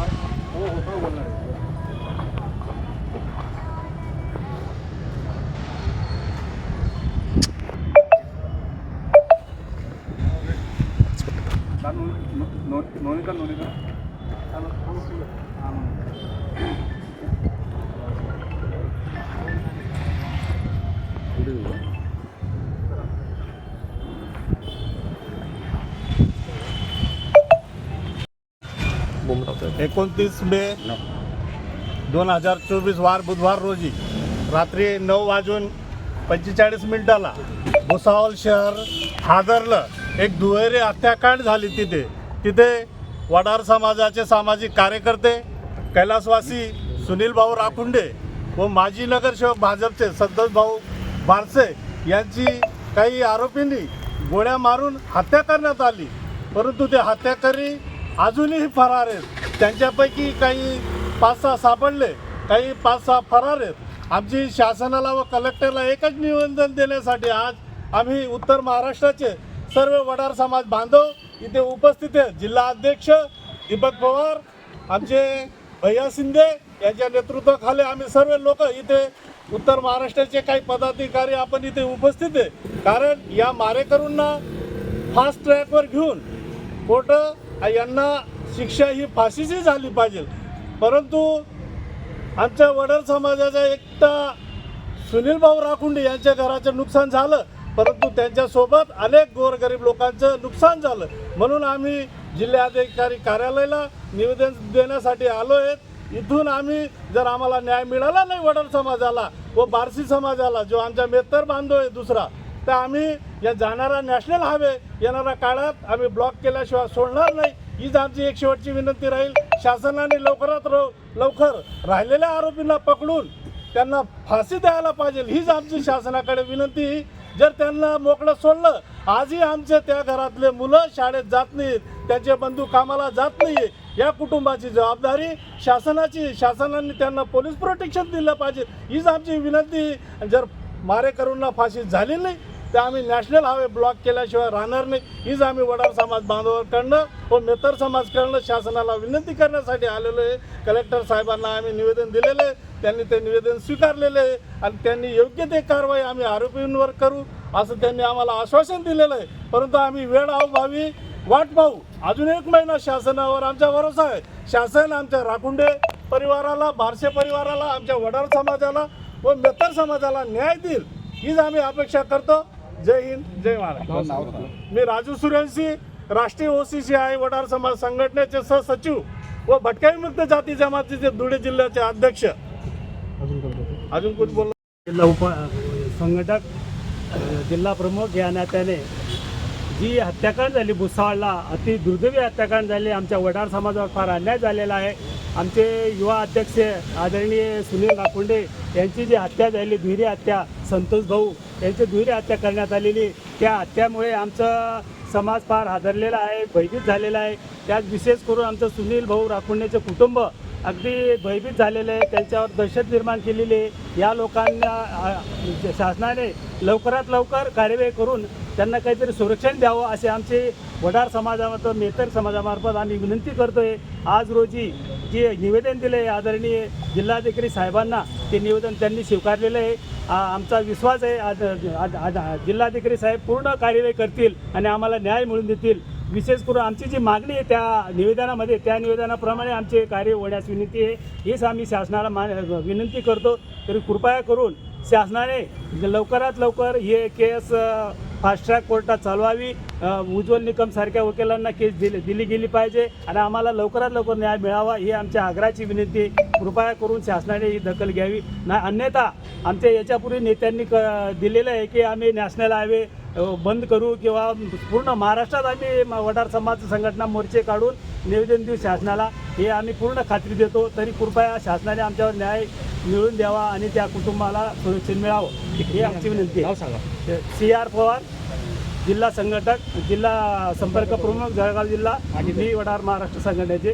बोलणार हो हो सगळं बोलणार आहे. का एकोणतीस मे दोन हजार चोवीस वार बुधवार रोजी रात्री नऊ वाजून पंचेचाळीस मिनिटाला भुसावळ शहर हादरलं. एक दुहेरी हत्याकांड झाली तिथे. तिथे वडार समाजाचे सामाजिक कार्यकर्ते कैलासवासी सुनील भाऊ राखुंडे व माजी नगरसेवक भाजपचे संतोष भाऊ बारसे यांची काही आरोपींनी गोळ्या मारून हत्या करण्यात आली. परंतु ते हत्याकरी अजूनही फरार आहेत. त्यांच्यापैकी काही पाच सहा सापडले काही पाच सहा फरार आहेत. आमची शासनाला व कलेक्टरला एकच निवेदन देण्यासाठी आज आम्ही उत्तर महाराष्ट्राचे सर्व वडार समाज बांधव इथे उपस्थित आहेत. जिल्हा अध्यक्ष दीपक पवार आमचे भैया शिंदे यांच्या नेतृत्वाखाली आम्ही सर्व लोक इथे उत्तर महाराष्ट्राचे काही पदाधिकारी आपण इथे उपस्थित आहे. कारण या मारेकरूंना फास्ट ट्रॅकवर घेऊन कोर्ट यांना शिक्षा ही फाशीची झाली पाहिजे. परंतु आमच्या वडर समाजाचा एकटा सुनील भाऊ राखुंडे यांच्या घराचं नुकसान झालं. परंतु त्यांच्यासोबत अनेक गोरगरीब लोकांचं नुकसान झालं. म्हणून आम्ही जिल्हाधिकारी कार्यालयाला निवेदन देण्यासाठी आलो आहेत इथून आम्ही जर आम्हाला न्याय मिळाला नाही वडर समाजाला व बारसी समाजाला जो आमचा मेत्तर बांधव आहे दुसरा तर आम्ही या जाणारा नॅशनल हायवे येणाऱ्या काळात आम्ही ब्लॉक केल्याशिवाय सोडणार नाही. हीच आमची एक शेवटची विनंती राहील. शासनाने लवकरात लव- लवकर राहिलेल्या आरोपींना पकडून त्यांना फाशी द्यायला पाहिजे. हीच आमची शासनाकडे विनंती. जर त्यांना मोकळं सोडलं आजही आमचे त्या घरातले मुलं शाळेत जात नाहीत त्यांचे बंधू कामाला जात नाही या कुटुंबाची जबाबदारी शासनाची शासनाने त्यांना पोलीस प्रोटेक्शन दिलं पाहिजे. हीच आमची विनंती. जर मारेकरूंना फाशी झाली नाही त्या आम्ही नॅशनल हायवे ब्लॉक केल्याशिवाय राहणार नाही. हीच आम्ही वडार समाज बांधवाकडनं व मेतर समाजकडनं शासनाला विनंती करण्यासाठी आलेलो आहे. कलेक्टर साहेबांना आम्ही निवेदन दिलेलं आहे. त्यांनी ते निवेदन स्वीकारलेलं आहे आणि त्यांनी योग्य ते कारवाई आम्ही आरोपींवर करू असं त्यांनी आम्हाला आश्वासन दिलेलं आहे. परंतु आम्ही वेळ अभावी वाट पाहू. अजून एक महिना शासनावर आमचा भरोसा आहे. शासन आमच्या राखुंडे परिवाराला बारसे परिवाराला आमच्या वडार समाजाला व मेतर समाजाला न्याय देईल हीच आम्ही अपेक्षा करतो. जय हिंद जय महाराष्ट्र. मी राजू सूर्यवंशी राष्ट्रीय ओसीसी आहे वडार समाज संघटनेचे सहसचिव व भटक्या विमुक्त जाती जमातीचे धुळे जिल्ह्याचे अध्यक्ष. अजून कुठ बोल जिल्हा उप संघटक जिल्हा प्रमुख या नात्याने जी हत्याकांड झाली भुसावळला अति दुर्दैवी हत्याकांड झाली आमच्या वडार समाजावर फार अन्याय झालेला आहे. आमचे युवा अध्यक्ष आदरणीय सुनील नाकुंडे यांची जी हत्या झाली दुहेरी हत्या संतोष भाऊ यांची दुहेरी हत्या करण्यात आलेली त्या हत्यामुळे आमचं समाज फार हादरलेला आहे भयभीत झालेला आहे. त्यात विशेष करून आमचं सुनील भाऊ राखुंडेचं कुटुंब अगदी भयभीत झालेले आहे. त्यांच्यावर दहशत निर्माण केलेली आहे. या लोकांना शासनाने लवकरात लवकर कार्यवाही करून त्यांना काहीतरी संरक्षण द्यावं असे आमचे वडार समाजामार्फत मेतर समाजामार्फत आम्ही विनंती करतोय. आज रोजी जे निवेदन दिले आदरणीय जिल्हाधिकारी साहेबांना ते निवेदन त्यांनी स्वीकारलेलं आहे. आमचा विश्वास आहे आज जिल्हाधिकारी साहेब पूर्ण कार्यवाही करतील आणि आम्हाला न्याय मिळवून देतील. विशेष करून आमची जी मागणी आहे त्या निवेदनामध्ये त्या निवेदनाप्रमाणे आमचे कार्य होण्यास विनंती आहे. हेच आम्ही शासनाला मान विनंती करतो. तरी कृपया करून शासनाने लवकरात लवकर हे केस फास्ट ट्रॅक कोर्टात चालवावी. उज्ज्वल निकमसारख्या वकिलांना केस दिली दिली गेली पाहिजे आणि आम्हाला लवकरात लवकर न्याय मिळावा ही आमच्या आग्रहाची विनंती. कृपया करून शासनाने ही दखल घ्यावी. ना अन्यथा आमच्या याच्यापूर्वी नेत्यांनी क दिलेलं आहे की आम्ही नॅशनल हायवे बंद करू किंवा पूर्ण महाराष्ट्रात आम्ही वडार समाज संघटना मोर्चे काढून निवेदन देऊ शासनाला. हे आम्ही पूर्ण खात्री देतो. तरी कृपया शासनाने आमच्यावर न्याय मिळवून द्यावा आणि त्या कुटुंबाला संरक्षण मिळावं. ही आमची विनंती आहे. सी आर पवार जिल्हा संघटक जिल्हा संपर्क प्रमुख जळगाव जिल्हा आणि मी वडार महाराष्ट्र संघटनेचे.